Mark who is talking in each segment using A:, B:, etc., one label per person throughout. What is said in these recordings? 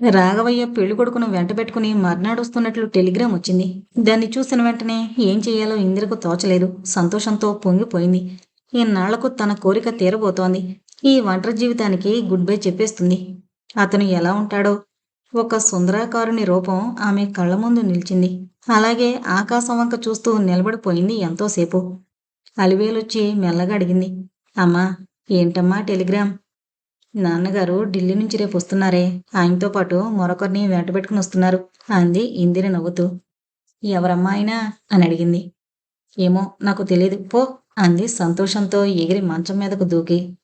A: రాఘవయ్య పెళ్ళి కొడుకును వెంట పెట్టుకుని మర్నాడు వస్తున్నట్లు టెలిగ్రామ్ వచ్చింది. దాన్ని చూసిన వెంటనే ఏం చేయాలో ఇందిరకు తోచలేదు. సంతోషంతో పొంగిపోయింది. ఇన్నాళ్ళకు తన కోరిక తీరబోతోంది. ఈ ఒంటరి జీవితానికి గుడ్ బై చెప్పేస్తుంది. అతను ఎలా ఉంటాడో. ఒక సుందరాకారుని రూపం ఆమె కళ్ళ ముందు నిలిచింది. అలాగే ఆకాశం వంక చూస్తూ నిలబడిపోయింది ఎంతోసేపు. అలివేలొచ్చి మెల్లగా అడిగింది. అమ్మా ఏంటమ్మా టెలిగ్రామ్? నాన్నగారు ఢిల్లీ నుంచి రేపు వస్తున్నారే. ఆయనతో పాటు మరొకరిని వెంటబెట్టుకుని వస్తున్నారు అంది ఇందిర నవ్వుతూ. ఎవరమ్మా ఆయన? అని అడిగింది. ఏమో నాకు తెలియదు పో అంది సంతోషంతో ఎగిరి మంచం మీదకు దూకి.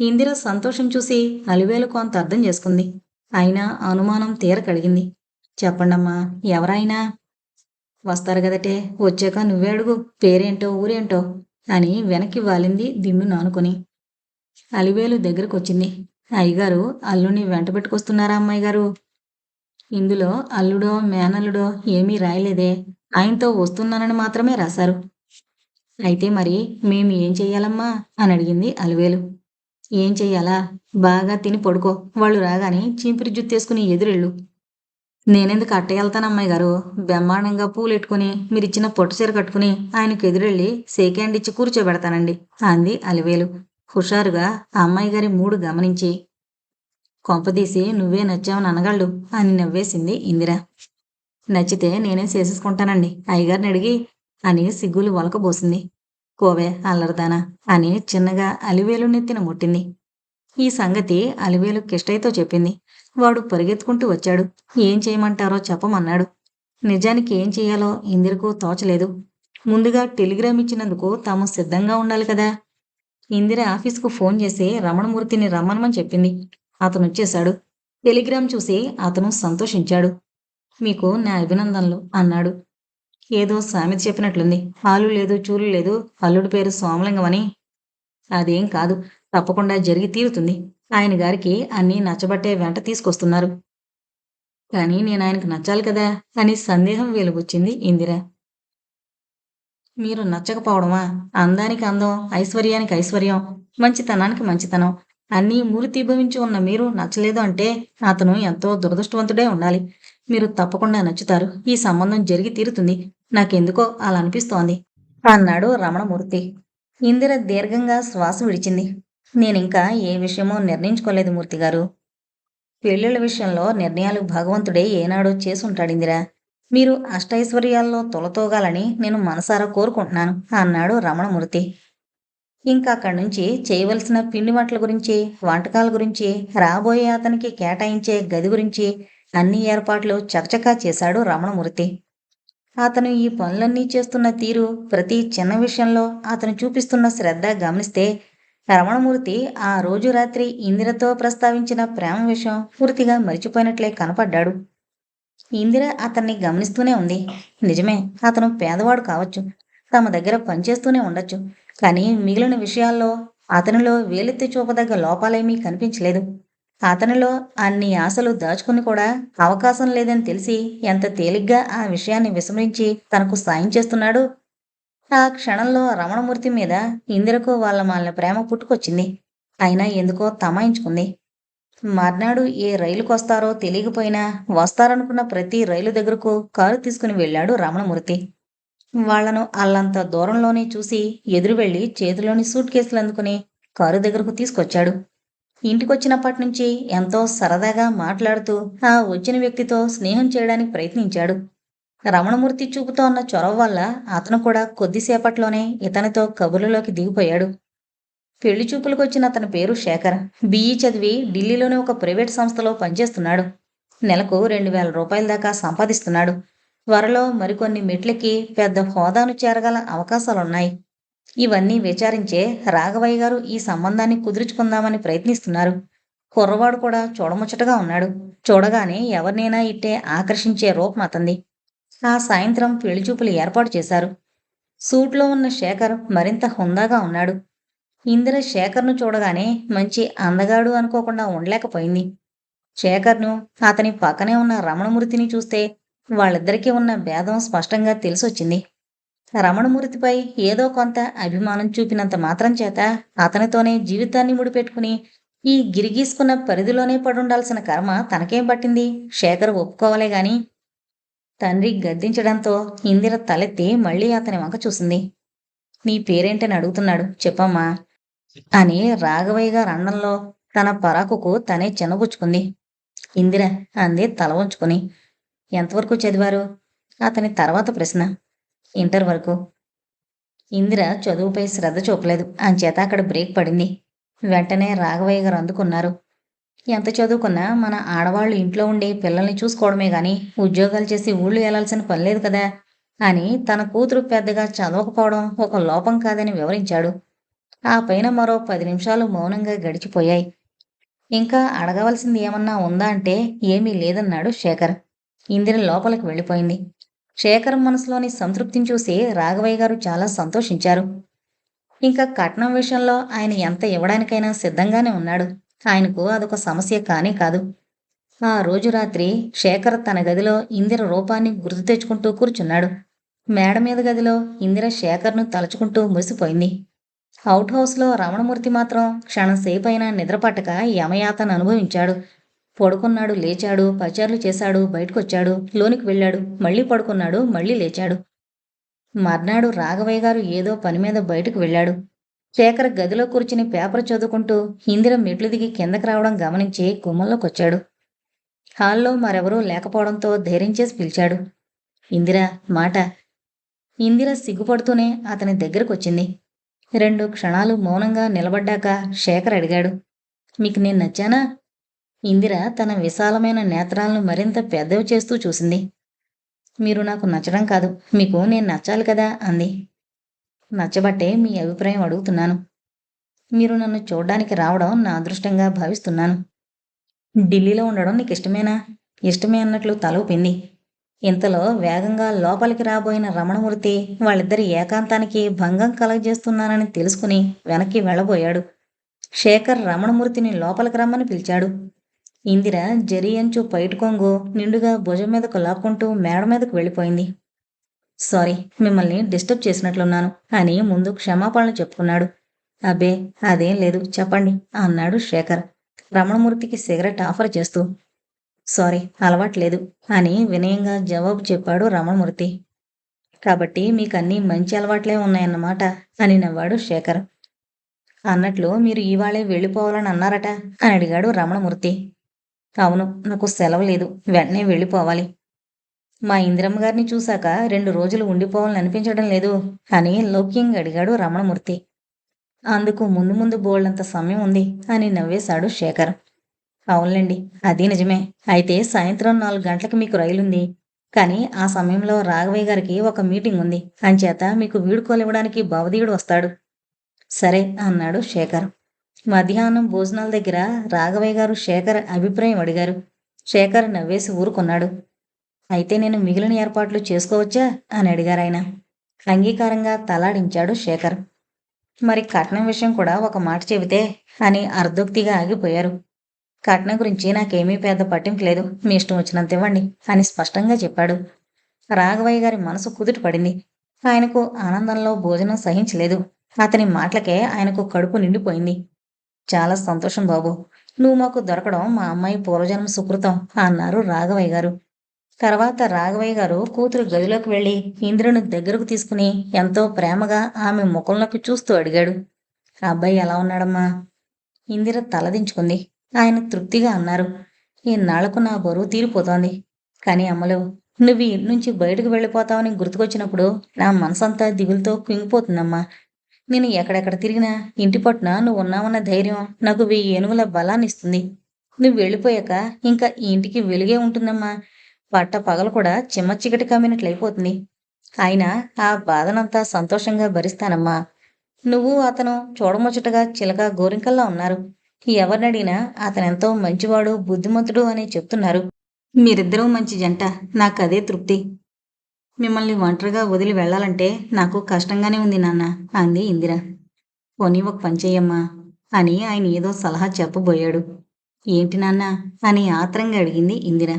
A: ఇందిర సంతోషం చూసి అలివేలు కొంత అర్థం చేసుకుంది. అయినా అనుమానం తీర కడిగింది. చెప్పండమ్మా ఎవరైనా వస్తారు కదటే వచ్చాక నువ్వే అడుగు పేరేంటో ఊరేంటో అని వెనక్కి వాలింది దిమ్ము నానుకొని. అలివేలు దగ్గరకొచ్చింది. అయ్యగారు అల్లుని వెంట పెట్టుకొస్తున్నారా అమ్మాయి గారు ఇందులో అల్లుడో మేనల్లుడో ఏమీ రాయలేదే. ఆయనతో వస్తున్నానని మాత్రమే రాశారు. అయితే మరి మేము ఏం చెయ్యాలమ్మా? అని అడిగింది అలివేలు. ఏం చెయ్యాలా? బాగా తిని పడుకో. వాళ్ళు రాగానే చీపిరి జుత్తేసుకుని ఎదురెళ్ళు. నేనెందుకు అట్టగెళ్తాను అమ్మాయి గారు బ్రహ్మాండంగా పూలెట్టుకుని మీరిచ్చిన పొట్టు చీర కట్టుకుని ఆయనకు ఎదురెళ్ళి సేక్ హ్యాండ్ ఇచ్చి కూర్చోబెడతానండి అంది అలివేలు. హుషారుగా ఆ అమ్మాయి గారి మూడు గమనించి. కొంపదీసి నువ్వే నచ్చావని అనగళ్ళు అని నవ్వేసింది ఇందిర. నచ్చితే నేనే చేసేసుకుంటానండి? అయ్యగారిని అడిగి అని సిగ్గులు వలకబోసింది. కోవే అల్లరదానా అని చిన్నగా అలివేలు నెత్తిన ముట్టింది. ఈ సంగతి అలివేలు కిష్టయ్యతో చెప్పింది. వాడు పరిగెత్తుకుంటూ వచ్చాడు. ఏం చేయమంటారో చెప్పమన్నాడు. నిజానికి ఏం చేయాలో ఇందిరకు తోచలేదు. ముందుగా టెలిగ్రామ్ ఇచ్చినందుకు తాము సిద్ధంగా ఉండాలి కదా. ఇందిర ఆఫీస్కు ఫోన్ చేసి రమణమూర్తిని రమ్మనమని చెప్పింది. అతను వచ్చేశాడు. టెలిగ్రామ్ చూసి అతను సంతోషించాడు. మీకు నా అభినందనలు అన్నాడు. ఏదో సామెత చెప్పినట్లుంది. హాలు లేదు చూలు లేదు అల్లుడి పేరు సోమలింగం అని అదేం కాదు తప్పకుండా జరిగి తీరుతుంది. ఆయన గారికి అన్నీ నచ్చబట్టే వెంట తీసుకొస్తున్నారు. కానీ నేను ఆయనకు నచ్చాలి కదా అని సందేహం వెలుగొచ్చింది ఇందిర. మీరు నచ్చకపోవడమా? అందానికి అందం ఐశ్వర్యానికి ఐశ్వర్యం మంచితనానికి మంచితనం. అన్నీ మూర్తిభవించి ఉన్న మీరు నచ్చలేదు అంటే అతను ఎంతో దురదృష్టవంతుడే ఉండాలి. మీరు తప్పకుండా నచ్చుతారు. ఈ సంబంధం జరిగి తీరుతుంది. నాకెందుకో అలా అనిపిస్తోంది అన్నాడు రమణమూర్తి. ఇందిర దీర్ఘంగా శ్వాస విడిచింది. నేనింకా ఏ విషయమో నిర్ణయించుకోలేదు మూర్తి గారు పెళ్ళిళ్ళ విషయంలో నిర్ణయాలు భగవంతుడే ఏనాడో చేసుంటాడు ఇందిరా. మీరు అష్టైశ్వర్యాల్లో తొలతోగాలని నేను మనసారా కోరుకుంటున్నాను అన్నాడు రమణమూర్తి. ఇంకా అక్కడి నుంచి చేయవలసిన పిండి వంటల గురించి వంటకాల గురించి రాబోయే అతనికి కేటాయించే గది గురించి అన్ని ఏర్పాట్లు చకచకా చేశాడు రమణమూర్తి. అతను ఈ పనులన్నీ చేస్తున్న తీరు ప్రతి చిన్న విషయంలో అతను చూపిస్తున్న శ్రద్ధ గమనిస్తే రమణమూర్తి ఆ రోజు రాత్రి ఇందిరతో ప్రస్తావించిన ప్రేమ విషయం పూర్తిగా మరిచిపోయినట్లే కనపడ్డాడు. ఇందిర అతన్ని గమనిస్తూనే ఉంది. నిజమే అతను పేదవాడు కావచ్చు. తమ దగ్గర పనిచేస్తూనే ఉండొచ్చు. కానీ మిగిలిన విషయాల్లో అతనిలో వేలెత్తి చూపదగ్గ లోపాలేమీ కనిపించలేదు. అతనిలో అన్ని ఆశలు దాచుకుని కూడా అవకాశం లేదని తెలిసి ఎంత తేలిగ్గా ఆ విషయాన్ని విస్మరించి తనకు సాయం చేస్తున్నాడు ఆ క్షణంలో రమణమూర్తి మీద ఇందిరకు వాళ్ళ మాలిన ప్రేమ పుట్టుకొచ్చింది. అయినా ఎందుకో తమాయించుకుంది. మర్నాడు ఏ రైలుకొస్తారో తెలియకపోయినా వస్తారనుకున్న ప్రతి రైలు దగ్గరకు కారు తీసుకుని వెళ్ళాడు రమణమూర్తి వాళ్ళను అల్లంత దూరంలోనే చూసి ఎదురు వెళ్ళి చేతిలోని సూట్ కేసులు అందుకుని కారు దగ్గరకు తీసుకొచ్చాడు. ఇంటికొచ్చినప్పటి నుంచి ఎంతో సరదాగా మాట్లాడుతూ ఆ వచ్చిన వ్యక్తితో స్నేహం చేయడానికి ప్రయత్నించాడు. రమణమూర్తి చూపుతో ఉన్న చొరవ వల్ల అతను కూడా కొద్దిసేపట్లోనే ఇతనితో కబుర్లలోకి దిగిపోయాడు. పెళ్ళి చూపులకు వచ్చిన అతని పేరు శేఖర్. బీఈ చదివి ఢిల్లీలోని ఒక ప్రైవేట్ సంస్థలో పనిచేస్తున్నాడు. నెలకు రెండు వేల రూపాయల దాకా సంపాదిస్తున్నాడు. త్వరలో మరికొన్ని మెట్లకి పెద్ద హోదాను చేరగల అవకాశాలున్నాయి. ఇవన్నీ విచారించే రాఘవయ్య గారు ఈ సంబంధాన్ని కుదుర్చుకుందామని ప్రయత్నిస్తున్నారు. కుర్రవాడు కూడా చూడముచ్చటగా ఉన్నాడు. చూడగానే ఎవరినైనా ఇట్టే ఆకర్షించే రూపం అతంది ఆ సాయంత్రం పెళ్ళిచూపులు ఏర్పాటు చేశారు. సూట్లో ఉన్న శేఖర్ మరింత హుందాగా ఉన్నాడు. ఇందిర శేఖర్ను చూడగానే మంచి అందగాడు అనుకోకుండా ఉండలేకపోయింది. శేఖర్ను అతని పక్కనే ఉన్న రమణమూర్తిని చూస్తే వాళ్ళిద్దరికీ ఉన్న భేదం స్పష్టంగా తెలిసొచ్చింది. రమణమూర్తిపై ఏదో కొంత అభిమానం చూపినంత మాత్రం చేత అతనితోనే జీవితాన్ని ముడిపెట్టుకుని ఈ గిరిగీసుకున్న పరిధిలోనే పడుండాల్సిన కర్మ తనకేం పట్టింది? శేఖర్ ఒప్పుకోవాలే గాని తండ్రి గద్దించడంతో ఇందిర తలెత్తి మళ్ళీ అతని వంక చూసింది. నీ పేరేంటని అడుగుతున్నాడు చెప్పమ్మా. అని రాఘవయ్య గారు అండంలో తన పరాకుకు తనే చిన్నబుచ్చుకుంది ఇందిర అంది తల ఉంచుకుని ఎంతవరకు చదివారు? అతని తర్వాత ప్రశ్న. ఇంటర్ వరకు. ఇందిర చదువుపై శ్రద్ధ చూపలేదు. అంచేత అక్కడ బ్రేక్ పడింది. వెంటనే రాఘవయ్య గారు అందుకున్నారు. ఎంత చదువుకున్నా మన ఆడవాళ్ళు ఇంట్లో ఉండి పిల్లల్ని చూసుకోవడమే గాని ఉద్యోగాలు చేసి ఊళ్ళు వెళ్ళాల్సిన పని లేదు కదా? అని తన కూతురు పెద్దగా చదవకపోవడం ఒక లోపం కాదని వివరించాడు. ఆ పైన మరో పది నిమిషాలు మౌనంగా గడిచిపోయాయి. ఇంకా అడగవలసింది ఏమన్నా ఉందా అంటే ఏమీ లేదన్నాడు శేఖర్. ఇందిర లోపలికి వెళ్ళిపోయింది. శేఖర్ మనసులోని సంతృప్తిని చూసి రాఘవయ్య గారు చాలా సంతోషించారు. ఇంకా కట్నం విషయంలో ఆయన ఎంత ఇవ్వడానికైనా సిద్ధంగానే ఉన్నాడు. ఆయనకు అదొక సమస్య కానే కాదు. ఆ రోజు రాత్రి శేఖర్ తన గదిలో ఇందిర రూపాన్ని గుర్తు తెచ్చుకుంటూ కూర్చున్నాడు. మేడ మీద గదిలో ఇందిర శేఖర్ను తలుచుకుంటూ మురిసిపోయింది. అవుట్ హౌస్లో రమణమూర్తి మాత్రం క్షణంసేపైనా నిద్రపట్టక యమయాతను అనుభవించాడు. పడుకున్నాడు లేచాడు పచారులు చేశాడు బయటకొచ్చాడు లోనికి వెళ్ళాడు మళ్ళీ పడుకున్నాడు మళ్ళీ లేచాడు. మర్నాడు రాఘవయ్య గారు ఏదో పని మీద బయటకు వెళ్ళాడు. శేఖర్ గదిలో కూర్చుని పేపర్ చదువుకుంటూ ఇందిర మెట్లు దిగి కిందకి రావడం గమనించి గుమ్మంలోకొచ్చాడు. హాల్లో మరెవరూ లేకపోవడంతో ధైర్యం చేసి పిలిచాడు. ఇందిర మాట. ఇందిర సిగ్గుపడుతూనే అతని దగ్గరకొచ్చింది. రెండు క్షణాలు మౌనంగా నిలబడ్డాక శేఖర్ అడిగాడు మీకు నేను నచ్చానా? ఇందిర తన విశాలమైన నేత్రాలను మరింత పెద్దవి చేస్తూ చూసింది మీరు నాకు నచ్చడం కాదు మీకు నేను నచ్చాలి కదా? అంది. నచ్చబట్టే మీ అభిప్రాయం అడుగుతున్నాను. మీరు నన్ను చూడడానికి రావడం నా అదృష్టంగా భావిస్తున్నాను. ఢిల్లీలో ఉండడం నీకు ఇష్టమేనా ఇష్టమే అన్నట్లు తల ఊపింది. ఇంతలో వేగంగా లోపలికి రాబోయిన రమణమూర్తి వాళ్ళిద్దరి ఏకాంతానికి భంగం కలగజేస్తున్నానని తెలుసుకుని వెనక్కి వెళ్ళబోయాడు. శేఖర్ రమణమూర్తిని లోపలికి రమ్మని పిలిచాడు. ఇందిర జరి అంచు పైటుకొంగు నిండుగా భుజం మీదకు లాక్కుంటూ మేడ మీదకు వెళ్ళిపోయింది. సారీ మిమ్మల్ని డిస్టర్బ్ చేసినట్లున్నాను అని ముందు క్షమాపణలు చెప్పుకున్నాడు. అబ్బే అదేం లేదు చెప్పండి అన్నాడు శేఖర్. రమణమూర్తికి సిగరెట్ ఆఫర్ చేస్తూ సారీ అలవాట్లేదు అని వినయంగా జవాబు చెప్పాడు రమణమూర్తి. కాబట్టి మీకు అన్నీ మంచి అలవాట్లే ఉన్నాయన్నమాట అని నవ్వాడు శేఖర్. అన్నట్లు మీరు ఇవాళే వెళ్ళిపోవాలని అన్నారట అని అడిగాడు రమణమూర్తి. అవును నాకు సెలవు లేదు వెంటనే వెళ్ళిపోవాలి. మా ఇందిరమ్మ గారిని చూశాక రెండు రోజులు ఉండిపోవాలని అనిపించడం లేదు అని లౌక్యంగా అడిగాడు రమణమూర్తి. అందుకు ముందు ముందు బోల్డంత సమయం ఉంది అని నవ్వేశాడు శేఖర్. అవునులేండి అది నిజమే. అయితే సాయంత్రం నాలుగు గంటలకు మీకు రైలుంది కానీ ఆ సమయంలో రాఘవయ్య గారికి ఒక మీటింగ్ ఉంది. అంచేత మీకు వీడుకోలివ్వడానికి భవదీయుడు వస్తాడు. సరే అన్నాడు శేఖర్. మధ్యాహ్నం భోజనాల దగ్గర రాఘవయ్య గారు శేఖర్ అభిప్రాయం అడిగారు. శేఖర్ నవ్వేసి ఊరుకున్నాడు. అయితే నేను మిగిలిన ఏర్పాట్లు చేసుకోవచ్చా? అని అడిగారు ఆయన. అంగీకారంగా తలాడించాడు శేఖర్. మరి కట్నం విషయం కూడా ఒక మాట చెబితే అని అర్ధోక్తిగా ఆగిపోయారు. కట్నం గురించి నాకేమీ పెద్ద పట్టింపు లేదు. మీ ఇష్టం వచ్చినంత ఇవ్వండి అని స్పష్టంగా చెప్పాడు. రాఘవయ్య గారి మనసు కుదుట పడింది. ఆయనకు ఆనందంలో భోజనం సహించలేదు. అతని మాటలకే ఆయనకు కడుపు నిండిపోయింది. చాలా సంతోషం బాబు. నువ్వు మాకు దొరకడం మా అమ్మాయి పూర్వజన్మ సుకృతం అన్నారు రాఘవయ్య గారు. తర్వాత రాఘవయ్య గారు కూతురు గదిలోకి వెళ్ళి ఇంద్రుని దగ్గరకు తీసుకుని ఎంతో ప్రేమగా ఆమె ముఖంలోకి చూస్తూ అడిగాడు. "ఆ అబ్బాయి ఎలా ఉన్నాడమ్మా? ఇందిర తలదించుకుంది. ఆయన తృప్తిగా అన్నారు. ఇన్నాళ్ళకు నా బరువు తీరిపోతోంది. కానీ అమ్మలు నువ్వు ఇంటి నుంచి బయటకు వెళ్ళిపోతావని గుర్తుకొచ్చినప్పుడు నా మనసంతా దిగులతో కుంగిపోతుందమ్మా. నేను ఎక్కడెక్కడ తిరిగినా ఇంటి పట్టున నువ్వు ఉన్నావన్న ధైర్యం నాకు వెయ్యి ఏనుగుల బలాన్ని ఇస్తుంది. నువ్వు వెళ్ళిపోయాక ఇంకా ఈ ఇంటికి వెలుగే ఉంటుందమ్మా. పట్ట పగలు కూడా చిమ్మ చీకటి కమ్మినట్లయిపోతుంది ఆయన ఆ బాధనంతా సంతోషంగా భరిస్తానమ్మా. నువ్వు అతను చూడముచ్చటగా చిలక గోరింకల్లా ఉన్నారు. ఎవరినడిగినా అతనెంతో మంచివాడు బుద్ధిమంతుడు అని చెప్తున్నారు. మీరిద్దరూ మంచి జంట. నాకు అదే తృప్తి. మిమ్మల్ని ఒంటరిగా వదిలి వెళ్ళాలంటే నాకు కష్టంగానే ఉంది నాన్న అంది ఇందిర. పోనీ ఒక పని అని ఆయన ఏదో సలహా చెప్పబోయాడు. ఏంటి నాన్న? అని ఆత్రంగా అడిగింది ఇందిర.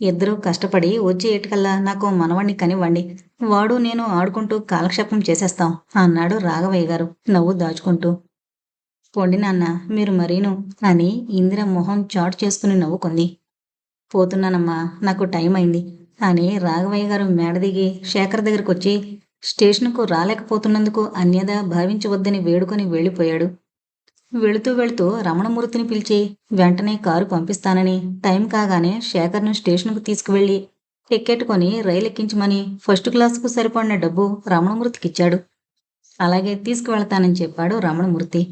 A: ఇద్దరూ కష్టపడి వచ్చే ఏటికల్లా నాకు మనవణ్ణి కనివ్వండి. వాడు నేను ఆడుకుంటూ కాలక్షేపం చేసేస్తాం అన్నాడు రాఘవయ్య గారు నవ్వు దాచుకుంటూ. పొండి నాన్న మీరు మరీను. అని ఇందిర మొహం చాటు చేసుకుని నవ్వుకుంది. పోతున్నానమ్మా నాకు టైం అయింది. అని రాఘవయ్య గారు మేడ దిగి శేఖర్ దగ్గరకు వచ్చి స్టేషన్కు రాలేకపోతున్నందుకు అన్యదా భావించవద్దని వేడుకొని వెళ్ళిపోయాడు. వెళుతూ వెళుతూ రమణమూర్తిని పిలిచి వెంటనే కారు పంపిస్తానని టైం కాగానే శేఖర్ను స్టేషన్కు తీసుకువెళ్ళి టికెట్ కొని రైలు ఎక్కించమని ఫస్ట్ క్లాస్కు సరిపడిన డబ్బు రమణమూర్తికిచ్చాడు. అలాగే తీసుకువెళ్తానని చెప్పాడు రమణమూర్తి.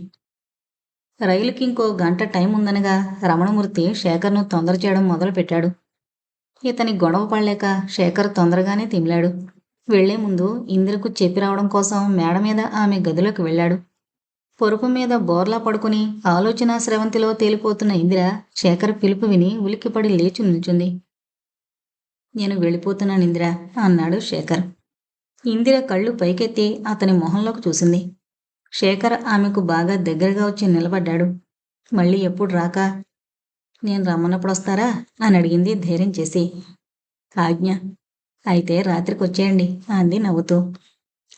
A: రైలుకి ఇంకో గంట టైం ఉందనగా రమణమూర్తి శేఖర్ను తొందర చేయడం మొదలుపెట్టాడు. ఇతని గొడవ పడలేక శేఖర్ తొందరగానే తిమిలాడు. వెళ్ళే ముందు ఇందిరకు చెప్పి రావడం కోసం మేడ మీద ఆమె గదిలోకి వెళ్ళాడు. పొరుపు మీద బోర్లా పడుకుని ఆలోచన స్రవంతిలో తేలిపోతున్న ఇందిర శేఖర్ పిలుపు విని ఉలిక్కిపడి లేచి నిల్చుంది. నేను వెళ్ళిపోతున్నాను ఇందిర అన్నాడు శేఖర్. ఇందిర కళ్ళు పైకెత్తి అతని మొహంలోకి చూసింది. శేఖర్ ఆమెకు బాగా దగ్గరగా వచ్చి నిలబడ్డాడు. మళ్ళీ ఎప్పుడు రాక? నేను రమ్మన్నప్పుడు వస్తారా? అని అడిగింది ధైర్యం చేసి. ఆజ్ఞ. అయితే రాత్రికి వచ్చేయండి అంది నవ్వుతూ.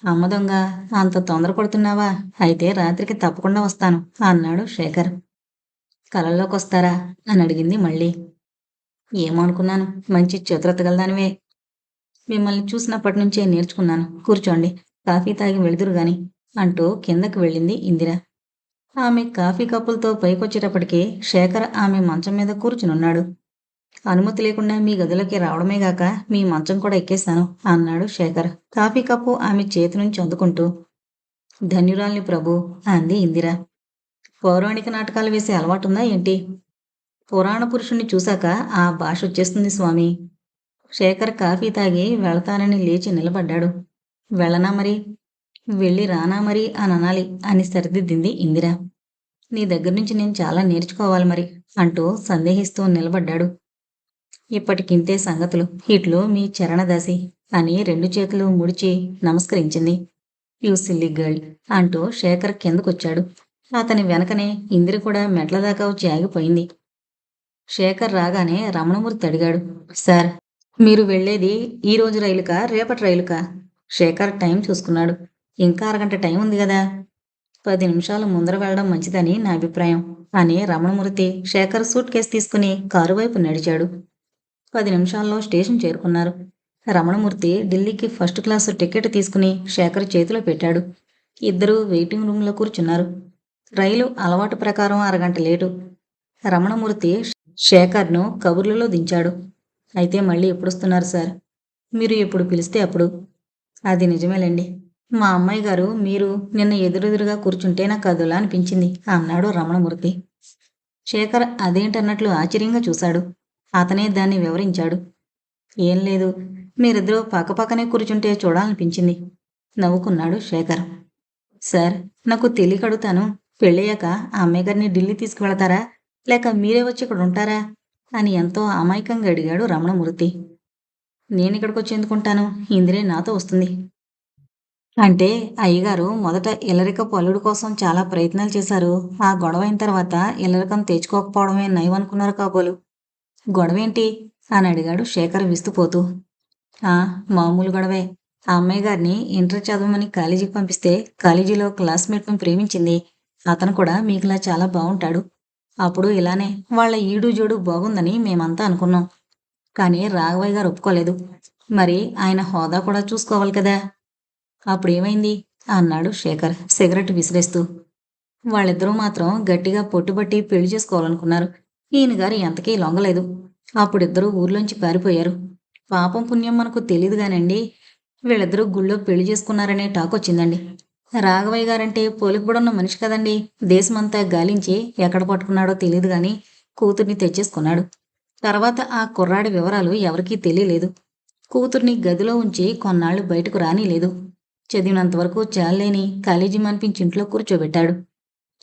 A: అమ్మ దొంగ అంత తొందరపడుతున్నావా అయితే రాత్రికి తప్పకుండా వస్తాను అన్నాడు శేఖర్. కలల్లోకి వస్తారా? అని అడిగింది మళ్ళీ. ఏమనుకున్నాను మంచి చతురత గలదానివే మిమ్మల్ని చూసినప్పటి నుంచే నేర్చుకున్నాను. కూర్చోండి. కాఫీ తాగి వెళుదురు గాని. అంటూ కిందకి వెళ్ళింది ఇందిర. ఆమె కాఫీ కప్పులతో పైకొచ్చేటప్పటికీ శేఖర్ ఆమె మంచం మీద కూర్చునున్నాడు. అనుమతి లేకుండా మీ గదిలోకి రావడమే గాక మీ మంచం కూడా ఎక్కేశాను అన్నాడు శేఖర్. కాఫీ కప్పు ఆమె చేతి నుంచి అందుకుంటూ. ధన్యురాల్ని ప్రభు అంది ఇందిర. పౌరాణిక నాటకాలు వేసే అలవాటుందా ఏంటి? పురాణ పురుషుణ్ణి చూశాక ఆ భాష వచ్చేస్తుంది స్వామి. శేఖర్ కాఫీ తాగి వెళతానని లేచి నిలబడ్డాడు. వెళ్ళనా మరి? వెళ్ళి రానా మరి అని అనాలి అని సరిదిద్దింది ఇందిర. నీ దగ్గర నుంచి నేను చాలా నేర్చుకోవాలి మరి అంటూ సందేహిస్తూ నిలబడ్డాడు. ఇప్పటికింతే సంగతులు. ఇట్లు మీ చరణదాసి అని రెండు చేతులు ముడిచి నమస్కరించింది. యూ సిల్లీ గర్ల్ అంటూ శేఖర్ కిందకొచ్చాడు. అతని వెనకనే ఇందిర కూడా మెట్ల దాకా వచ్చి ఆగిపోయింది. శేఖర్ రాగానే రమణమూర్తి అడిగాడు. సార్ మీరు వెళ్ళేది ఈ రోజు రైలుకా రేపటి రైలుకా? శేఖర్ టైం చూసుకున్నాడు. ఇంకా అరగంట టైం ఉంది కదా. పది నిమిషాలు ముందర వెళ్ళడం మంచిదని నా అభిప్రాయం. అని రమణమూర్తి శేఖర్ సూట్ కేసు తీసుకుని కారు వైపు నడిచాడు. పది నిమిషాల్లో స్టేషన్ చేరుకున్నారు. రమణమూర్తి ఢిల్లీకి ఫస్ట్ క్లాసు టికెట్ తీసుకుని శేఖర్ చేతిలో పెట్టాడు. ఇద్దరూ వెయిటింగ్ రూమ్లో కూర్చున్నారు. రైలు అలవాటు ప్రకారం అరగంట లేటు. రమణమూర్తి శేఖర్ను కబుర్లలో దించాడు. అయితే మళ్ళీ ఎప్పుడొస్తున్నారు సార్? మీరు ఎప్పుడు పిలిస్తే అప్పుడు. అది నిజమేలేండి. మా అమ్మాయి గారు మీరు నిన్న ఎదురెదురుగా కూర్చుంటే నాకు అదోలా అనిపించింది అన్నాడు రమణమూర్తి. శేఖర్ అదేంటన్నట్లు ఆశ్చర్యంగా చూశాడు. అతనే దాన్ని వివరించాడు. ఏం లేదు మీరిద్దరూ పక్కపక్కనే కూర్చుంటే చూడాలనిపించింది నవ్వుకున్నాడు శేఖర్. సార్ నాకు తెలియకడుతాను పెళ్ళయ్యాక ఆ అమ్మాయి గారిని ఢిల్లీ తీసుకువెళతారా లేక మీరే వచ్చి ఇక్కడ ఉంటారా అని ఎంతో అమాయకంగా అడిగాడు రమణమూర్తి. నేను ఇక్కడికి వచ్చి ఎందుకుంటాను ఇందిరే నాతో వస్తుంది. అంటే అయ్యగారు మొదట ఇల్లరిక అల్లుడు కోసం చాలా ప్రయత్నాలు చేశారు. ఆ గొడవ అయిన తర్వాత ఇల్లరికం తెచ్చుకోకపోవడమే నయం అనుకున్నారు కాబోలు. గొడవేంటి? అని అడిగాడు శేఖర్ విస్తుపోతూ. ఆ మామూలు గొడవే. ఆ అమ్మాయి గారిని ఇంటర్ చదవమని కాలేజీకి పంపిస్తే కాలేజీలో క్లాస్మేట్ను ప్రేమించింది. అతను కూడా మీకులా చాలా బాగుంటాడు అప్పుడు ఇలానే వాళ్ళ ఈడు జోడు బాగుందని మేమంతా అనుకున్నాం. కానీ రాఘవయ్య గారు ఒప్పుకోలేదు. మరి ఆయన హోదా కూడా చూసుకోవాలి కదా? అప్పుడేమైంది? అన్నాడు శేఖర్. సిగరెట్ విసిరేస్తూ. వాళ్ళిద్దరూ మాత్రం గట్టిగా పొట్టుబట్టి పెళ్ళి చేసుకోవాలనుకున్నారు. ఈయన గారు ఎంతకీ లొంగలేదు. అప్పుడిద్దరూ ఊర్లోంచి పారిపోయారు. పాపం పుణ్యం మనకు తెలియదు గానండి వీళ్ళిద్దరూ గుళ్ళో పెళ్ళి చేసుకున్నారనే టాక్ వచ్చిందండి. రాఘవయ్య గారంటే పోలికబడున్న మనిషి కదండి. దేశమంతా గాలించి ఎక్కడ పట్టుకున్నాడో తెలియదు గాని కూతుర్ని తెచ్చేసుకున్నాడు. తర్వాత ఆ కుర్రాడి వివరాలు ఎవరికీ తెలియలేదు. కూతుర్ని గదిలో ఉంచి కొన్నాళ్ళు బయటకు రానిలేదు. చదివినంత వరకు చాలేని కాలేజీ మనిపించి ఇంట్లో కూర్చోబెట్టాడు.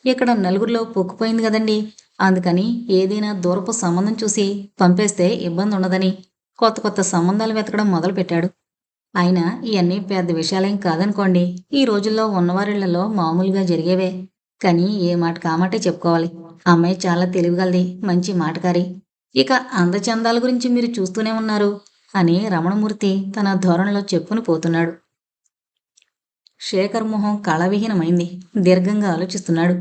A: ఇక్కడ నలుగురిలో పొక్కుపోయింది కదండి. అందుకని ఏదైనా దూరపు సంబంధం చూసి పంపేస్తే ఇబ్బంది ఉండదని కొత్త కొత్త సంబంధాలు వెతకడం మొదలుపెట్టాడు. అయినా ఇవన్నీ పెద్ద విషయాలేం కాదనుకోండి. ఈ రోజుల్లో ఉన్నవారిళ్ళలో మామూలుగా జరిగేవే. కానీ ఏ మాట కామాటే చెప్పుకోవాలి. అమ్మాయి చాలా తెలివిగలది మంచి మాటకారి. ఇక అందచందాల గురించి మీరు చూస్తూనే ఉన్నారు అని రమణమూర్తి తన ధోరణిలో చెప్పుని పోతున్నాడు. శేఖర్ మొహం కళవిహీనమైంది. దీర్ఘంగా ఆలోచిస్తున్నాడు.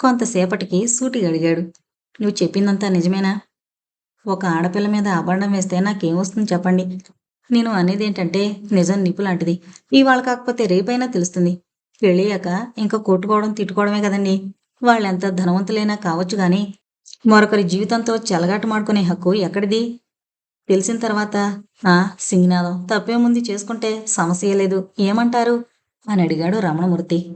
A: కొంతసేపటికి సూటిగా అడిగాడు. నువ్వు చెప్పిందంతా నిజమేనా? ఒక ఆడపిల్ల మీద అబండం వేస్తే నాకేమొస్తుంది చెప్పండి. నేను అనేది ఏంటంటే నిజం నిప్పు లాంటిది ఇవాళ కాకపోతే రేపైనా తెలుస్తుంది. పెళ్ళయ్యాక ఇంకా కొట్టుకోవడం తిట్టుకోవడమే కదండి. వాళ్ళెంత ధనవంతులైనా కావచ్చు కానీ మరొకరి జీవితంతో చెలగాటమాడుకునే హక్కు ఎక్కడిది? తెలిసిన తర్వాత ఆ సింగినాదం తప్పేముంది చేసుకుంటే సమస్య లేదు. ఏమంటారు? అని అడిగాడు రమణమూర్తి.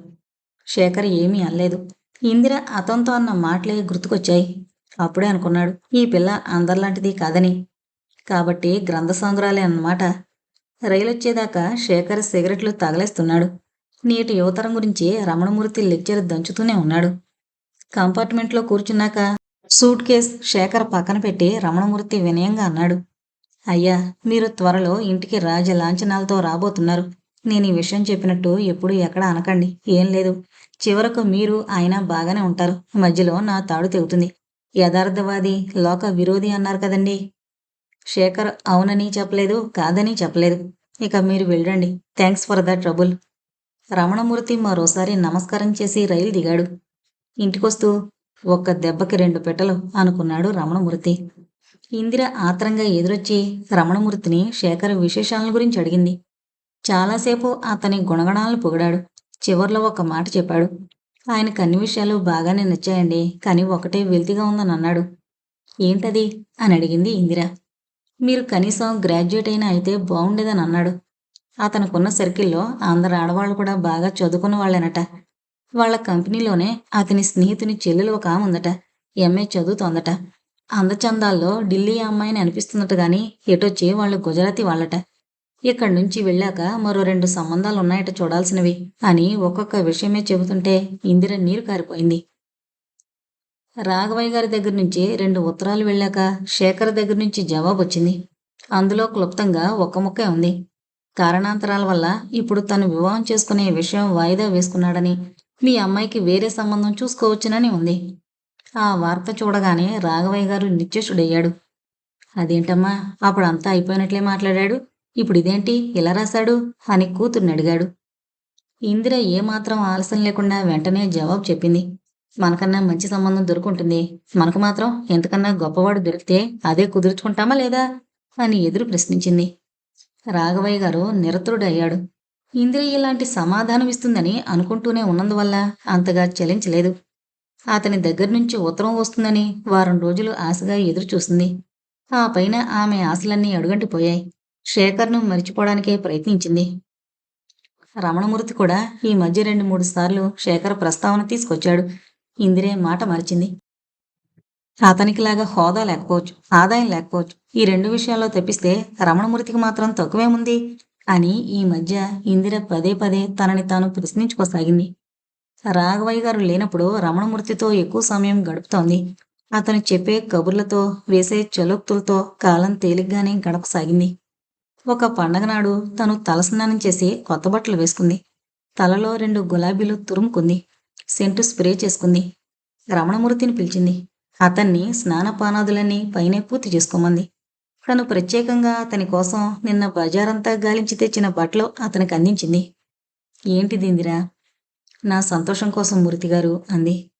A: శేఖర్ ఏమీ అనలేదు. ఇందిర అతనితో అన్న మాటలే గుర్తుకొచ్చాయి. అప్పుడే అనుకున్నాడు ఈ పిల్ల అందరిలాంటిది కాదని. కాబట్టి గ్రంథ సంగ్రహాలే అన్నమాట. రైలు వచ్చేదాకా శేఖర్ సిగరెట్లు తగలేస్తున్నాడు. నేటి యువతరం గురించి రమణమూర్తి లెక్చర్ దంచుతూనే ఉన్నాడు. కంపార్ట్మెంట్లో కూర్చున్నాక సూట్ కేస్ శేఖర్ పక్కన పెట్టి రమణమూర్తి వినయంగా అన్నాడు. అయ్యా మీరు త్వరలో ఇంటికి రాజ లాంఛనాలతో రాబోతున్నారు. నేను ఈ విషయం చెప్పినట్టు ఎప్పుడు ఎక్కడ అనకండి. ఏం లేదు. చివరకు మీరు ఆయన బాగానే ఉంటారు. మధ్యలో నా తాడు తెగుతుంది. యథార్థవాది లోక విరోధి అన్నారు కదండి. శేఖర్ అవునని చెప్పలేదు కాదని చెప్పలేదు. ఇక మీరు వెళ్ళండి. Thanks for the trouble. Ramanamurthy మరోసారి నమస్కారం చేసి రైలు దిగాడు. ఇంటికొస్తూ ఒక్క దెబ్బకి రెండు పెట్టలు అనుకున్నాడు రమణమూర్తి. ఇందిర ఆత్రంగా ఎదురొచ్చి రమణమూర్తిని శేఖర్ విశేషాల గురించి అడిగింది. చాలాసేపు అతని గుణగణాలను పొగిడాడు. చివర్లో ఒక మాట చెప్పాడు. ఆయనకు అన్ని విషయాలు బాగానే నచ్చాయండి కానీ ఒకటే వెల్తిగా ఉందని అన్నాడు. ఏంటది? అని అడిగింది ఇందిర. మీరు కనీసం గ్రాడ్యుయేట్ అయినా అయితే బాగుండేదని అన్నాడు. అతనుకున్న సర్కిల్లో అందరు ఆడవాళ్ళు కూడా బాగా చదువుకున్న వాళ్ళనట. వాళ్ళ కంపెనీలోనే అతని స్నేహితుని చెల్లెలు ఒక ఆమె ఉందట. ఎంఏ చదువుతోందట. అందచందాల్లో ఢిల్లీ అమ్మాయిని అనిపిస్తుందట కానీ ఎటొచ్చి వాళ్ళు గుజరాతీ వాళ్ళట. ఇక్కడి నుంచి వెళ్ళాక మరో రెండు సంబంధాలు ఉన్నాయట చూడాల్సినవి అని ఒక్కొక్క విషయమే చెబుతుంటే ఇందిర నీరు కారిపోయింది. రాఘవయ్య గారి దగ్గర నుంచి రెండు ఉత్తరాలు వెళ్ళాక శేఖర్ దగ్గర నుంచి జవాబు వచ్చింది. అందులో క్లుప్తంగా ఒక్క ముక్కే ఉంది. కారణాంతరాల వల్ల ఇప్పుడు తను వివాహం చేసుకునే విషయం వాయిదా వేసుకున్నాడని మీ అమ్మాయికి వేరే సంబంధం చూసుకోవచ్చునని ఉంది. ఆ వార్త చూడగానే రాఘవయ్య గారు నిత్యశుడయ్యాడు అదేంటమ్మా అప్పుడు అంతా అయిపోయినట్లే మాట్లాడాడు? ఇప్పుడు ఇదేంటి ఇలా రాశాడు? అని కూతుర్ని అడిగాడు. ఇందిర ఏమాత్రం ఆలస్యం లేకుండా వెంటనే జవాబు చెప్పింది. మనకన్నా మంచి సంబంధం దొరుకుంటుంది. మనకు మాత్రం ఎంతకన్నా గొప్పవాడు దొరికితే అదే కుదుర్చుకుంటామా లేదా? అని ఎదురు ప్రశ్నించింది. రాఘవయ్య గారు నిరతుడయ్యాడు ఇందిర ఇలాంటి సమాధానం ఇస్తుందని అనుకుంటూనే ఉన్నందువల్ల అంతగా చలించలేదు. అతని దగ్గర నుంచి ఉత్తరం వస్తుందని వారం రోజులు ఆశగా ఎదురు చూసింది ఆ పైన ఆమె ఆశలన్నీ అడుగంటిపోయాయి. శేఖర్ను మరిచిపోవడానికే ప్రయత్నించింది. రమణమూర్తి కూడా ఈ మధ్య రెండు మూడు సార్లు శేఖర్ ప్రస్తావన తీసుకొచ్చాడు. ఇందిరే మాట మరిచింది. అతనికిలాగా హోదా లేకపోవచ్చు ఆదాయం లేకపోవచ్చు ఈ రెండు విషయాల్లో తెప్పిస్తే రమణమూర్తికి మాత్రం తక్కువేముంది అని ఈ మధ్య ఇందిర పదే పదే తనని తాను ప్రశ్నించుకోసాగింది. రాఘవయ్య గారు లేనప్పుడు రమణమూర్తితో ఎక్కువ సమయం గడుపుతోంది. అతను చెప్పే కబుర్లతో వేసే చలోక్తులతో కాలం తేలిగ్గానే గడపసాగింది. ఒక పండగ నాడు తను తలస్నానం చేసి కొత్త బట్టలు వేసుకుంది. తలలో రెండు గులాబీలు తురుముకుంది. సెంటు స్ప్రే చేసుకుంది. రమణమూర్తిని పిలిచింది. అతన్ని స్నానపానాదులన్నీ పైనే పూర్తి చేసుకోమంది. తను ప్రత్యేకంగా అతని కోసం నిన్న బజారంతా గాలించి తెచ్చిన బట్టలు అతనికి అందించింది. ఏంటిది ఇందిరా? నా సంతోషం కోసం మూర్తి గారు అంది.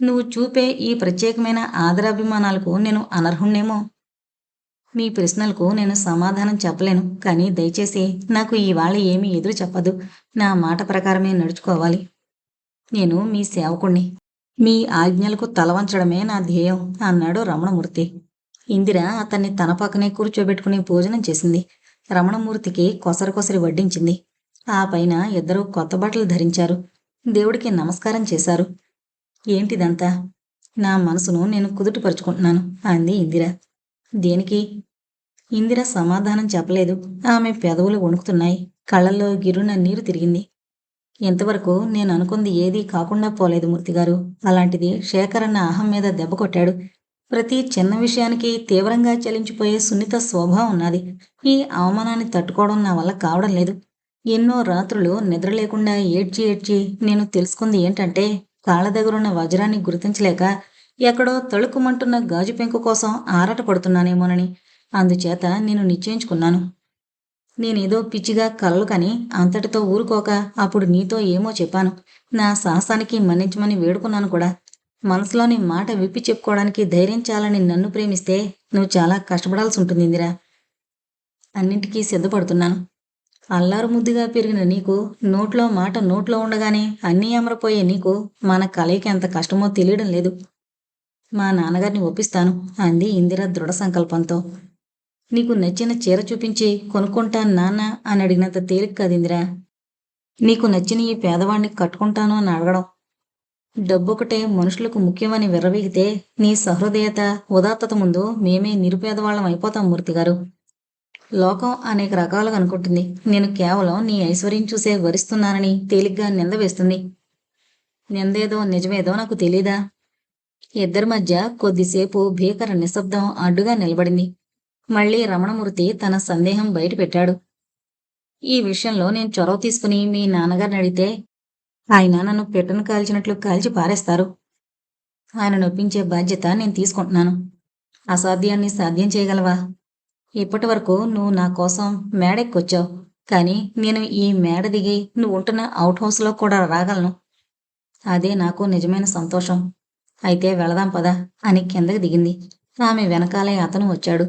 A: నువ్వు చూపే ఈ ప్రత్యేకమైన ఆదరాభిమానాలకు నేను అనర్హుణ్ణేమో? మీ ప్రశ్నలకు నేను సమాధానం చెప్పలేను. కానీ దయచేసి నాకు ఇవాళ ఏమీ ఎదురు చెప్పదు. నా మాట ప్రకారమే నడుచుకోవాలి. నేను మీ సేవకుణ్ణి. మీ ఆజ్ఞలకు తలవంచడమే నా ధ్యేయం అన్నాడు రమణమూర్తి. ఇందిర అతన్ని తన పక్కనే కూర్చోబెట్టుకుని భోజనం చేసింది. రమణమూర్తికి కొసరికొసరి కొసరి వడ్డించింది. ఆ పైన ఇద్దరూ కొత్త బట్టలు ధరించారు. దేవుడికి నమస్కారం చేశారు. ఏంటిదంతా? నా మనసును నేను కుదుటపరుచుకుంటున్నాను అంది ఇందిర. దేనికి? ఇందిర సమాధానం చెప్పలేదు. ఆమె పెదవులు వణుకుతున్నాయి. కళ్ళల్లో గిరున నీరు తిరిగింది. ఇంతవరకు నేను అనుకుంది ఏదీ కాకుండా పోలేదు మూర్తిగారు. అలాంటిది శేఖర్ అన్న అహం మీద దెబ్బ కొట్టాడు. ప్రతి చిన్న విషయానికి తీవ్రంగా చలించిపోయే సున్నిత స్వభావం ఉన్నది ఈ అవమానాన్ని తట్టుకోవడం నా వల్ల కావడం లేదు. ఎన్నో రాత్రులు నిద్ర లేకుండా ఏడ్చి ఏడ్చి నేను తెలుసుకుంది ఏంటంటే కాళ్ళ దగ్గరున్న వజ్రాన్ని గుర్తించలేక ఎక్కడో తళుకుమంటున్న గాజు పెంకు కోసం ఆరాట పడుతున్నానేమోనని అందుచేత నేను నిశ్చయించుకున్నాను. నేనేదో పిచ్చిగా కలలు కని అంతటితో ఊరుకోక అప్పుడు నీతో ఏమో చెప్పాను. నా సాహసానికి మన్నించమని వేడుకున్నాను కూడా. మనసులోని మాట విప్పి చెప్పుకోవడానికి ధైర్యం చాలని నన్ను ప్రేమిస్తే నువ్వు చాలా కష్టపడాల్సి ఉంటుంది ఇందిరా. అన్నింటికీ సిద్ధపడుతున్నాను. అల్లారు ముద్దుగా పెరిగిన నీకు నోట్లో మాట నోట్లో ఉండగానే అన్నీ అమరపోయే నీకు మన కలయిక ఎంత కష్టమో తెలియడం లేదు. మా నాన్నగారిని ఒప్పిస్తాను అంది ఇందిర దృఢ సంకల్పంతో. నీకు నచ్చిన చీర చూపించి కొనుక్కుంటాను నాన్న అని అడిగినంత తేలిక కాదు ఇందిరా. నీకు నచ్చిన ఈ పేదవాణ్ణి కట్టుకుంటాను అని అడగడం. డబ్బొకటే మనుషులకు ముఖ్యమని విర్రవీగితే నీ సహృదయత ఉదాత్తత ముందు మేమే నిరుపేదవాళ్ళం అయిపోతాం మూర్తిగారు లోకం అనేక రకాలుగా అనుకుంటుంది. నేను కేవలం నీ ఐశ్వర్యం చూసే వరిస్తున్నానని తేలిగ్గా నింద వేస్తుంది. నిందేదో నిజమేదో నాకు తెలీదా? ఇద్దరి మధ్య కొద్దిసేపు భీకర నిశ్శబ్దం అడ్డుగా నిలబడింది. మళ్ళీ రమణమూర్తి తన సందేహం బయటపెట్టాడు. ఈ విషయంలో నేను చొరవ తీసుకుని మీ నాన్నగారిని అడిగితే ఆయన నన్ను పెట్టను కాల్చినట్లు కాల్చి పారేస్తారు. ఆయన నొప్పించే బాధ్యత నేను తీసుకుంటున్నాను. అసాధ్యాన్ని సాధ్యం చేయగలవా? ఇప్పటి వరకు నువ్వు నా కోసం మేడెక్కొచ్చావు. కానీ నేను ఈ మేడ దిగి నువ్వు ఉంటున్న అవుట్ హౌస్లో కూడా రాగలను. అదే నాకు నిజమైన సంతోషం. అయితే వెళదాం పదా అని కిందకి దిగింది. ఆమె వెనకాలే అతను వచ్చాడు.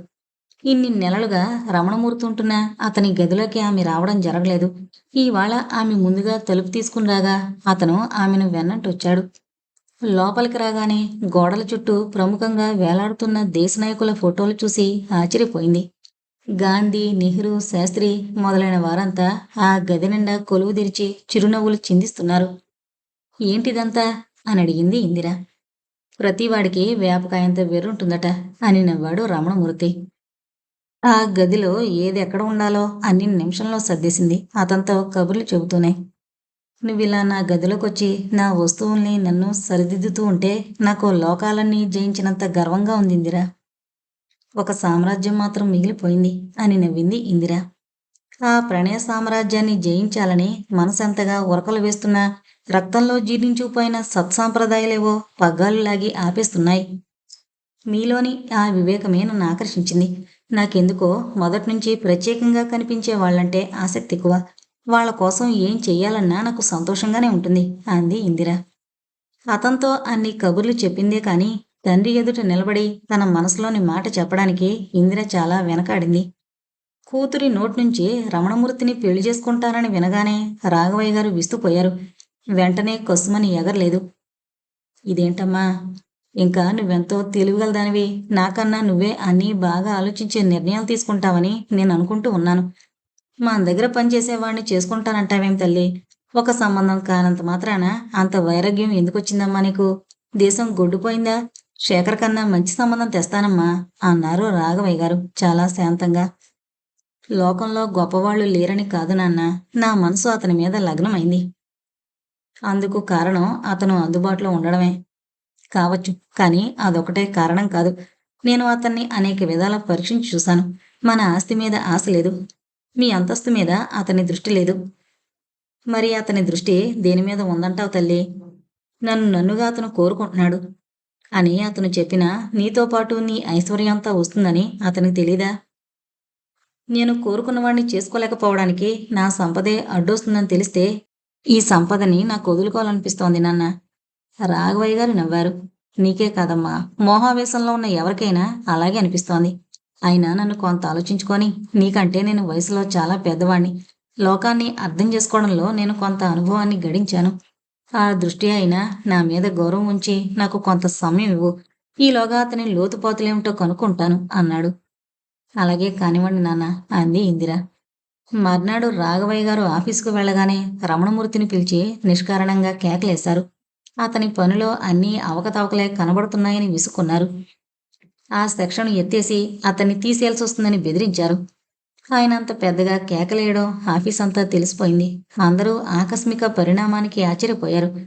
A: ఇన్ని నెలలుగా రమణమూర్తుంటున్నా అతని గదిలోకి ఆమె రావడం జరగలేదు. ఇవాళ ఆమె ముందుగా తలుపు తీసుకుని రాగా అతను ఆమెను వెన్నట్టు వచ్చాడు. లోపలికి రాగానే గోడల చుట్టూ ప్రముఖంగా వేలాడుతున్న దేశ నాయకుల ఫోటోలు చూసి ఆశ్చర్యపోయింది. గాంధీ నెహ్రూ శాస్త్రి మొదలైన వారంతా ఆ గది నిండా కొలువు తెరిచి చిరునవ్వులు చిందిస్తున్నారు. ఏంటిదంతా? అని అడిగింది ఇందిరా. ప్రతివాడికి వేపకాయంత వేరుంటుందట అని నవ్వాడు రమణమూర్తి ఆ గదిలో ఏది ఎక్కడ ఉండాలో అన్ని నిమిషంలో సర్దేసింది అతనితో కబుర్లు చెబుతూనే. నువ్విలా నా గదిలోకొచ్చి నా వస్తువుల్ని నన్ను సరిదిద్దుతూ ఉంటే నాకు లోకాలన్నీ జయించినంత గర్వంగా ఉంది ఇందిరా ఒక సామ్రాజ్యం మాత్రం మిగిలిపోయింది అని నవ్వింది ఇందిరా. ఆ ప్రణయ సామ్రాజ్యాన్ని జయించాలని మనసంతగా ఉరకలు వేస్తున్న రక్తంలో జీర్ణించుకుపోయిన సత్సాంప్రదాయాలేవో పగ్గాలు లాగి ఆపేస్తున్నాయి. మీలోని ఆ వివేకమే నన్ను ఆకర్షించింది. నాకెందుకో మొదటి నుంచి ప్రత్యేకంగా కనిపించే వాళ్ళంటే ఆసక్తి ఎక్కువ. వాళ్ళ కోసం ఏం చెయ్యాలన్నా నాకు సంతోషంగానే ఉంటుంది అంది ఇందిర. అతనితో అన్ని కబుర్లు చెప్పిందే కానీ తండ్రి ఎదుట నిలబడి తన మనసులోని మాట చెప్పడానికి ఇందిర చాలా వెనకాడింది. కూతురి నోటి నుంచి రమణమూర్తిని పెళ్ళి చేసుకుంటానని వినగానే రాఘవయ్య గారు విస్తుపోయారు. వెంటనే కొసమని ఎగరలేదు. ఇదేంటమ్మా? ఇంకా నువ్వెంతో తెలివిగలదానివి. నాకన్నా నువ్వే అన్నీ బాగా ఆలోచించే నిర్ణయాలు తీసుకుంటావని నేను అనుకుంటూ ఉన్నాను. మా దగ్గర పనిచేసేవాడిని చేసుకుంటానంటావేం తల్లి? ఒక సంబంధం కానంత మాత్రాన అంత వైరాగ్యం ఎందుకు వచ్చిందమ్మా నీకు? దేశం గొడ్డుపోయిందా? శేఖర్ కన్నా మంచి సంబంధం తెస్తానమ్మా అన్నారు రాఘవయ్య గారు చాలా శాంతంగా. లోకంలో గొప్పవాళ్ళు లేరని కాదు నాన్న నా మనసు అతని మీద లగ్నమైంది. అందుకు కారణం అతను అందుబాటులో ఉండడమే. కావచ్చు కానీ అదొకటే కారణం కాదు. నేను అతన్ని అనేక విధాల పరీక్షించి చూశాను. మన ఆస్తి మీద ఆశ లేదు. మీ అంతస్తు మీద అతని దృష్టి లేదు. మరి అతని దృష్టి దేని మీద ఉందంటావు తల్లి? నన్ను నన్నుగా అతను కోరుకుంటున్నాడు అని అతను చెప్పినా నీతో పాటు నీ ఐశ్వర్యంతా వస్తుందని అతనికి తెలీదా? నేను కోరుకున్నవాడిని చేసుకోలేకపోవడానికి నా సంపదే అడ్డొస్తుందని తెలిస్తే ఈ సంపదని నాకు వదులుకోవాలనిపిస్తోంది నాన్న. రాఘవయ్య గారు నవ్వారు. నీకే కాదమ్మా. మోహావేశంలో ఉన్న ఎవరికైనా అలాగే అనిపిస్తోంది. అయినా నన్ను కొంత ఆలోచించుకొని నీకంటే నేను వయసులో చాలా పెద్దవాణ్ణి. లోకాన్ని అర్థం చేసుకోవడంలో నేను కొంత అనుభవాన్ని గడించాను. ఆ దృష్టి అయినా నా మీద గౌరవం ఉంచి నాకు కొంత సమయం ఇవ్వు. ఈలోగా అతని లోతుపోతలేమిటో కనుక్కుంటాను అన్నాడు. అలాగే కానివ్వండి నాన్న అంది ఇందిరా. మర్నాడు రాఘవయ్య గారు ఆఫీసుకు వెళ్ళగానే రమణమూర్తిని పిలిచి నిష్కారణంగా కేకలేశారు. అతని పనిలో అన్నీ అవకతవకలే కనబడుతున్నాయని విసుక్కున్నారు. ఆ సెక్షన్ ఎత్తేసి అతన్ని తీసేయాల్సి వస్తుందని బెదిరించారు. ఆయన అంత పెద్దగా కేకలేయడం ఆఫీస్ అంతా తెలిసిపోయింది. అందరూ ఆకస్మిక పరిణామానికి ఆశ్చర్యపోయారు.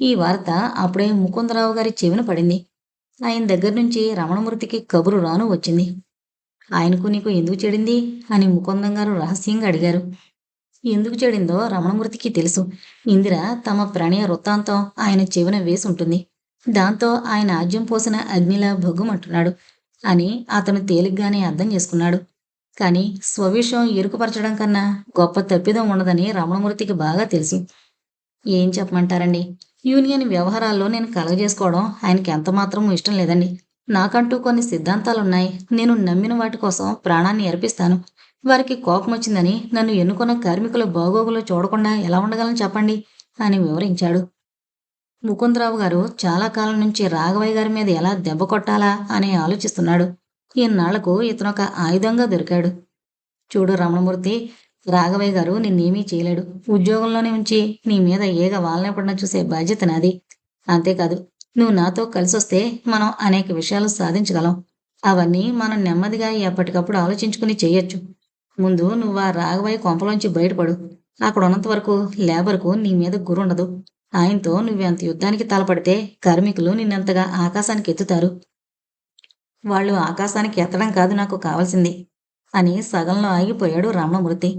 A: ఈ వార్త అప్పుడే ముకుందరావు గారి చెవిన పడింది. ఆయన దగ్గర నుంచి రమణమూర్తికి కబురు రాను వచ్చింది. ఆయనకు నీకు ఎందుకు చెడింది? అని ముకుందం గారు రహస్యంగా అడిగారు. ఎందుకు చెడిందో రమణమూర్తికి తెలుసు. ఇందిర తమ ప్రణయ వృత్తాంతం ఆయన చెవిన వేసి ఉంటుంది దాంతో ఆయన ఆజ్యం పోసిన అగ్నిలా భగ్గుమంటున్నాడు అని అతను తేలిగ్గానే అర్థం చేసుకున్నాడు. కానీ స్వవిషయం ఎరుకుపరచడం కన్నా గొప్ప తప్పిదం ఉండదని రమణమూర్తికి బాగా తెలుసు. ఏం చెప్పమంటారండి? యూనియన్ వ్యవహారాల్లో నేను కలగజేసుకోవడం ఆయనకి ఎంతమాత్రం ఇష్టం లేదండి. నాకంటూ కొన్ని సిద్ధాంతాలున్నాయి. నేను నమ్మిన వాటి కోసం ప్రాణాన్ని అర్పిస్తాను. వారికి కోపం వచ్చిందని నన్ను ఎన్నుకున్న కార్మికుల బాగోగులు చూడకుండా ఎలా ఉండగలను చెప్పండి? అని వివరించాడు. ముకుందరావు గారు చాలా కాలం నుంచి రాఘవయ్య గారి మీద ఎలా దెబ్బ కొట్టాలా అని ఆలోచిస్తున్నాడు. ఈనాళ్ళకు ఇతనొక ఆయుధంగా దొరికాడు. చూడు రమణమూర్తి రాఘవయ్య గారు నిన్నేమీ చేయలేడు. ఉద్యోగంలోనే ఉంచి నీ మీద ఏగ వాళ్ళనిపడిన చూసే బాధ్యత నాది. అంతేకాదు నువ్వు నాతో కలిసొస్తే మనం అనేక విషయాలు సాధించగలం. అవన్నీ మనం నెమ్మదిగా ఎప్పటికప్పుడు ఆలోచించుకుని చేయొచ్చు. ముందు నువ్వు ఆ రాఘవయ్య కొంపలోంచి బయటపడు. అక్కడ ఉన్నంత వరకు లేబర్కు నీ మీద గురుండదు. ఆయనతో నువ్వెంత యుద్ధానికి తలపడితే కార్మికులు నిన్నంతగా ఆకాశానికి ఎత్తుతారు. వాళ్ళు ఆకాశానికి ఎత్తడం కాదు నాకు కావాల్సింది అని సగంలో ఆగిపోయాడు రమణమూర్తి.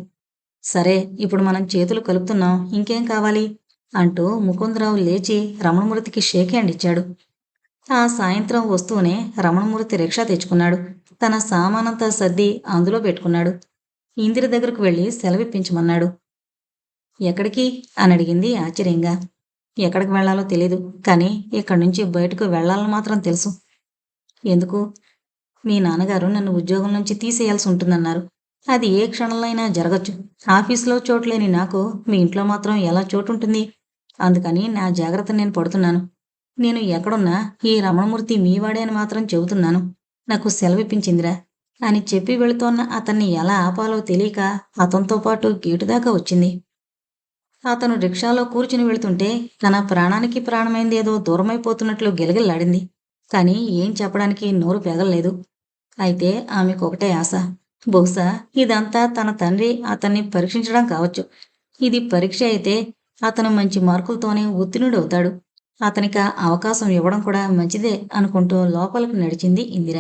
A: సరే ఇప్పుడు మనం చేతులు కలుపుతున్నాం. ఇంకేం కావాలి? అంటూ ముకుందరావు లేచి రమణమూర్తికి షేక్ హ్యాండ్ ఇచ్చాడు. ఆ సాయంత్రం వస్తూనే రమణమూర్తి రిక్షా తెచ్చుకున్నాడు. తన సామానంతా సర్ది అందులో పెట్టుకున్నాడు. ఇందిర దగ్గరకు వెళ్ళి సెలవిప్పించమన్నాడు. ఎక్కడికి? అని అడిగింది ఆశ్చర్యంగా. ఎక్కడికి వెళ్ళాలో తెలీదు కానీ ఇక్కడి నుంచి బయటకు వెళ్ళాలని మాత్రం తెలుసు. ఎందుకు? మీ నాన్నగారు నన్ను ఉద్యోగం నుంచి తీసేయాల్సి ఉంటుందన్నారు. అది ఏ క్షణంలో అయినా జరగచ్చు. ఆఫీస్లో చోటు లేని నాకు మీ ఇంట్లో మాత్రం ఎలా చోటు ఉంటుంది? అందుకని నా జాగ్రత్త నేను పడుతున్నాను. నేను ఎక్కడున్నా ఈ రమణమూర్తి మీవాడే అని మాత్రం చెబుతున్నాను. నాకు సెలవిప్పించిందిరా. అని చెప్పి వెళుతోన్న అతన్ని ఎలా ఆపాలో తెలియక అతనితో పాటు గేటు దాకా వచ్చింది. అతను రిక్షాలో కూర్చుని వెళుతుంటే తన ప్రాణానికి ప్రాణమైంది ఏదో దూరమైపోతున్నట్లు గిలగిల్లాడింది. కానీ ఏం చెప్పడానికి నోరు పెగలలేదు. అయితే ఆమెకు ఒకటే ఆశ. బహుశా ఇదంతా తన తండ్రి అతన్ని పరీక్షించడం కావచ్చు. ఇది పరీక్ష అయితే అతను మంచి మార్కులతోనే ఉత్తీర్ణుడవుతాడు. అతనికి అవకాశం ఇవ్వడం కూడా మంచిదే అనుకుంటూ లోపలికి నడిచింది ఇందిర.